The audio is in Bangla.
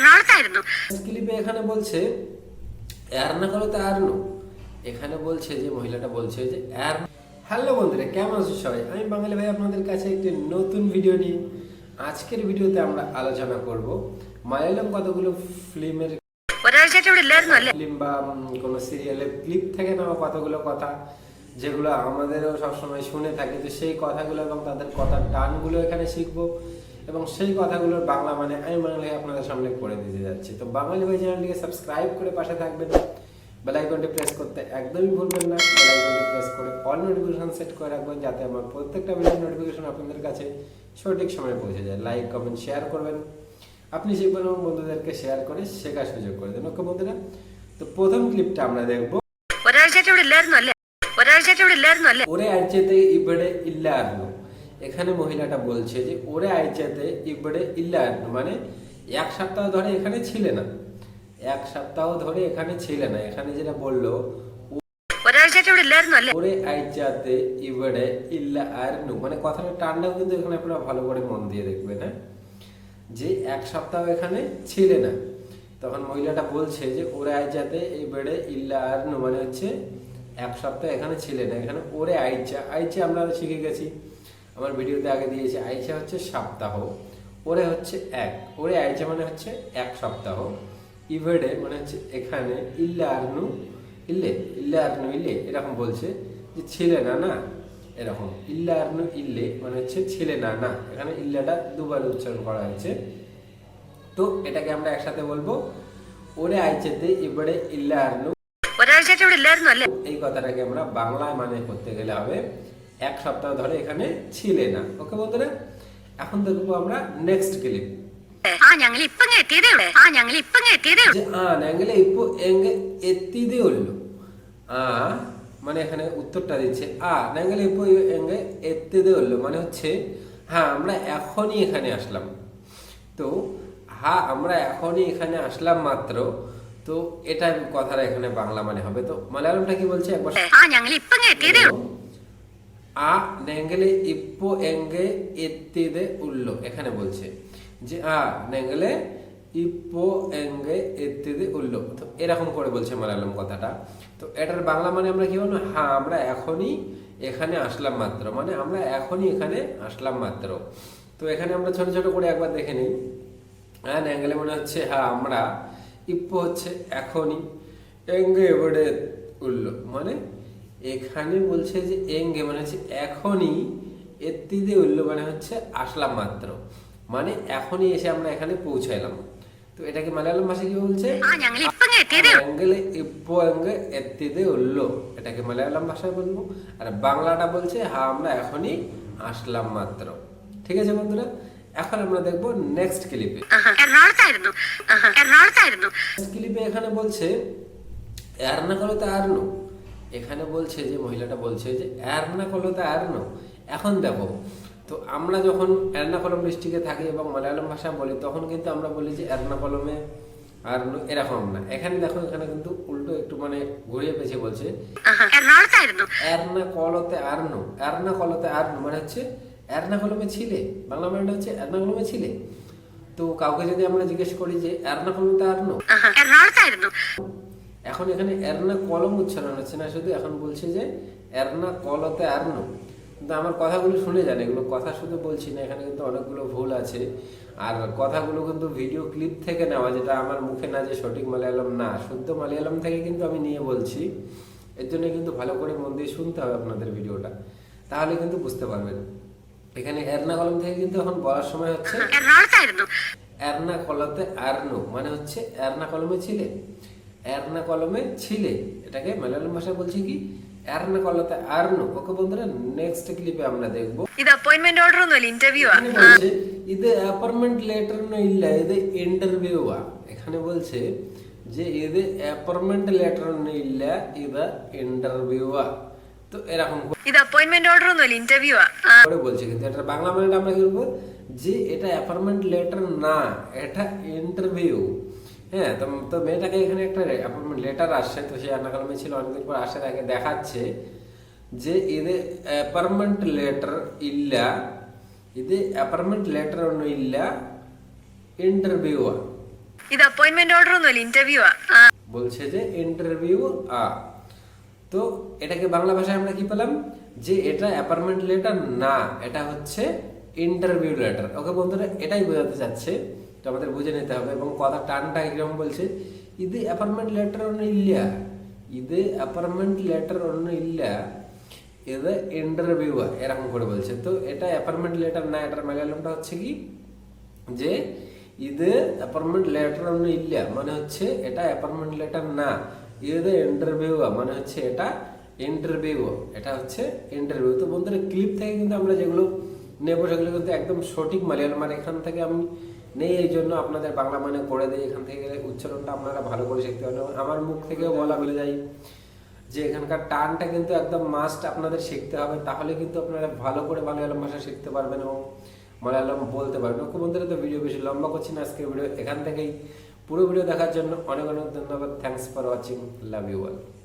എറണാകുളത്തായിരുന്നു ক্লিপে এখানে বলছে এর্নাকুলতে আর্নো এখানে বলছে যে মহিলাটা বলছে যে এর হ্যালো বন্ধুরা কেমন আছো সবাই আমি বাঙালি ভাই আপনাদের কাছে একটি নতুন ভিডিও নিয়ে আজকের ভিডিওতে আমরা আলোচনা করব মালায়ালাম কতগুলো ফিল্মের ഒരാഴ്ചയായിട്ട് ഇവിടെ ഇല്ലായിരുന്നു അല്ലേ ফিল্ম বা উম, কোনো সিরিয়ালের ক্লিপ থেকে নেওয়া কতগুলো কথা যেগুলো আমাদেরও সবসময় শুনে থাকি তো সেই কথাগুলো এবং তাদের কথার টানগুলো এখানে শিখবো এবং সেই কথাগুলোর বাংলা মানে আমি বাংলা আপনাদের সামনে করে দিতে যাচ্ছি তো বাঙালি ভাই চ্যানেলটিকে সাবস্ক্রাইব করে পাশে থাকবেন বেল আইকনটি প্রেস করতে একদমই ভুলবেন না বেল আইকনটি প্রেস করে অল নোটিফিকেশন সেট করে রাখবেন যাতে আমার প্রত্যেকটা ভিডিও নোটিফিকেশন আপনাদের কাছে সঠিক সময়ে পৌঁছে যায় লাইক কমেন্ট শেয়ার করবেন আপনি শিখবেন এবং বন্ধুদেরকে শেয়ার করে শেখার সুযোগ করে দেন ওকে বন্ধুরা তো প্রথম ক্লিপটা আমরা দেখবো ഒരാഴ്ചയായിട്ട് ഇവിടെ ഇല്ലായിരുന്നു അല്ലേ ഒരാഴ്ചയായിട്ട് ഇവിടെ ഇല്ലായിരുന്നു അല്ലേ ওরে আইচেতে ইবড়ে ইল্লা আরনু এখানে মহিলাটা বলছে যে ওরে আইচাতে ইবড়ে ইল্লান। মানে এক সপ্তাহ ধরে এখানে ছিলে না। এক সপ্তাহ ধরে এখানে ছিলে না। এখানে যেটা বলল ওরে আইচাতে ইবড়ে ইল্লা মানে কথাটা টানলেও কিন্তু এখানে আপনারা ভালো করে মন দিয়ে দেখবেন হ্যাঁ? যে এক সপ্তাহ এখানে ছিলে না। তখন মহিলাটা বলছে যে ওরে আইচাতে এই বেড়ে ইল্লা আর মানে হচ্ছে এক সপ্তাহ এখানে ছিলে না। এখানে ওরে আইচা আইচা আমরা শিখে গেছি। আমার ভিডিওতে আগে দিয়েছে আইচা হচ্ছে সপ্তাহ ওরে হচ্ছে এক ওরে আইচা মানে হচ্ছে এক সপ্তাহ। ইভেডে মানে হচ্ছে এখানে ইল্লা ইল্লে ইল্লা ইল্লে এরকম বলছে যে ছেলে না না এরকম ইল্লা ইল্লে মানে হচ্ছে ছেলে না না এখানে ইল্লাটা দুবার উচ্চারণ করা হয়েছে। তো এটাকে আমরা একসাথে বলব ওরে আইচেতে এবারে ইল্লা আর্নু এই কথাটাকে আমরা বাংলায় মানে করতে গেলে হবে। এক সপ্তাহ ধরে এখানে ছিলে না। ওকে বন্ধুরা এখন দেখব আমরা নেক্সট মানে ক্লিপ মানে হচ্ছে হ্যাঁ আমরা এখনই এখানে আসলাম। তো হা আমরা এখনই এখানে আসলাম মাত্র। তো এটা কথাটা এখানে বাংলা মানে হবে। তো মালায়ালামটা কি বলছে একবার? ആ ഞങ്ങൾ ഇപ്പൊ ഇങ്ങ് എത്തിയതേ ഉള്ളൂ আ নেঙ্গেলে ইপ্পো এঙ্গে এত্তিদে উল্লো এখানে বলছে যে আ নেঙ্গেলে ইপ্পো এঙ্গে এত্তিদে উল্লো তো এরকম করে বলছে মালায়ালাম কথাটা তো এটার বাংলা মানে আমরা কি বলবো হ্যাঁ আমরা এখনই এখানে আসলাম মাত্র মানে আমরা এখনই এখানে আসলাম মাত্র তো এখানে আমরা ছোট ছোট করে একবার দেখে নিই হ্যাঁ নেঙ্গেলে মনে হচ্ছে হ্যাঁ আমরা ইপ্পো হচ্ছে এখনই এঙ্গে এবারে উল্লো মানে এখানে বলছে যে এঙ্গে মানে হচ্ছে এখনই এত্তিদে উল্ল মানে হচ্ছে আসলাম মাত্র। মানে এখনই এসে আমরা এখানে পৌঁছাইলাম। তো এটাকে মালয়ালম ভাষায় কি বলছে? এত্তিদে। উল্ল। এটাকে মালয়ালম ভাষায় বলব। আর বাংলাটা বলছে হ্যাঁ আমরা এখনই আসলাম মাত্র। ঠিক আছে বন্ধুরা? এখন আমরা দেখব নেক্সট ক্লিপে ক্লিপে এখানে বলছে এর না করো তো আর এখানে বলছে যে মহিলাটা বলছে যে অ্যারনা। তো তা এখন দেখো তো আমরা যখন এর্নাকুলম ডিস্ট্রিক্টে থাকি এবং মালায়ালম ভাষা বলি তখন কিন্তু আমরা বলি যে এর্নাকুলমে আর এরকম না। এখানে দেখো এখানে কিন্তু উল্টো একটু মানে ঘুরিয়ে পেছে বলছে এর্নাকলতে আর্ন এর্নাকলতে আর্নো মানে হচ্ছে এর্নাকুলমে ছিলে। বাংলা মানে হচ্ছে এর্নাকুলমে ছিলে। তো কাউকে যদি আমরা জিজ্ঞেস করি যে এর্নাকুলমতে আর্নো এখন এখানে এরনা কলম উচ্চারণ হচ্ছে না শুধু এখন বলছি যে এরনা কলতে আর্ন কিন্তু আমার কথাগুলো শুনে যান এগুলো কথা শুধু বলছি না এখানে কিন্তু অনেকগুলো ভুল আছে। আর কথাগুলো কিন্তু ভিডিও ক্লিপ থেকে নেওয়া যেটা আমার মুখে না যে সঠিক মালয়ালম না শুদ্ধ মালয়ালম থেকে কিন্তু আমি নিয়ে বলছি। এর জন্য কিন্তু ভালো করে মন দিয়ে শুনতে হবে আপনাদের ভিডিওটা। তাহলে কিন্তু বুঝতে পারবেন। এখানে এরনা কলম থেকে কিন্তু এখন বলার সময় হচ্ছে এরনা কলতে আর্নো মানে হচ্ছে এরনা কলমে ছিলে। এরনা কলমে ছিলে এটাকে মালায়ালাম ভাষায় বলছে কি এরনা কলতে আর্নো ওকে বন্ধুরা নেক্সট ক্লিপে আমরা দেখবো ഇത് അപ്പോയിന്റ്മെന്റ് ഓർഡർ ഒന്നുമല്ല ഇന്റർവ്യൂ ആ এখানে বলছে ഇത് অ্যাপয়েন্টমেন্ট লেটার ഇല്ല ഇത് ഇന്റർവ്യൂ ആ এখানে বলছে যে ഇത് অ্যাপয়েন্টমেন্ট লেটার ഇല്ല ഇത് ইন্টারভিউ আ তো এরকম ഇത് അപ്പോയിന്റ്മെന്റ് ഓർഡർ ഒന്നുമല്ല ഇന്റർവ്യൂ ആ ആ. করে বলছে কিন্তু এটা বাংলা মানেটা আমরা কি বলবো যে এটা অ্যাপয়েন্টমেন্ট লেটার না এটা ইন্টারভিউ হ্যাঁ তো তো মেয়েটাকে এখানে একটা অ্যাপয়েন্টমেন্ট লেটার আসছে তো সে আন্নাকালমে ছিল অনেকদিন পর আসে তাকে দেখাচ্ছে যে ഇത് അപ്പോയിന്റ്മെന്റ് ലെറ്റർ ഇല്ല ഇത് അപ്പോയിന്റ്മെന്റ് ലെറ്റർ ഒന്നും ഇല്ല ഇന്റർവ്യൂ ഇത് അപ്പോയിന്റ്മെന്റ് ഓർഡർ ഒന്നുമല്ല ഇന്റർവ്യൂ বলছে যে ইন্টারভিউ আ তো এটাকে বাংলা ভাষায় আমরা কি পেলাম যে এটা অ্যাপার্টমেন্ট লেটার না এটা হচ্ছে ইন্টারভিউ লেটার ওকে বন্ধুরা এটাই বোঝাতে চাচ্ছে তো আমাদের বুঝে নিতে হবে এবং কথা টানটা কিরকম বলছে ഇത് അപ്പാർട്ട്മെന്റ് ലെറ്റർ ഒന്നും ഇല്ല ഇത് അപ്പാർട്ട്മെന്റ് লেটার অন্য ഇല്ല ഇത് ইন্টারভিউ এরকম করে বলছে তো এটা অ্যাপার্টমেন্ট লেটার না এটার মালায়ালামটা হচ্ছে কি যে ഇത് അപ്പോയിന്റ്മെന്റ് লেটার অন্য ഇല്ല মানে হচ্ছে এটা অ্যাপার্টমেন্ট লেটার না ഇത് ইন্টারভিউ মানে হচ্ছে এটা ইন্টারভিউ এটা হচ্ছে ইন্টারভিউ তো বন্ধুরা ক্লিপ থেকে কিন্তু আমরা যেগুলো নেব সেগুলো কিন্তু একদম সঠিক মালয়ালম মানে এখান থেকে আমি নেই এই জন্য আপনাদের বাংলা মানে করে দেয় এখান থেকে উচ্চারণটা আপনারা ভালো করে শিখতে পারেন আমার মুখ থেকেও বলা বলে যায় যে এখানকার টানটা কিন্তু একদম মাস্ট আপনাদের শিখতে হবে তাহলে কিন্তু আপনারা ভালো করে মালয়ালম ভাষা শিখতে পারবেন এবং মালয়ালম বলতে পারবেন। ওকে বন্ধুরা তো ভিডিও বেশি লম্বা করছি না আজকের ভিডিও এখান থেকেই পুরো ভিডিও দেখার জন্য অনেক অনেক ধন্যবাদ। Thanks for watching love you all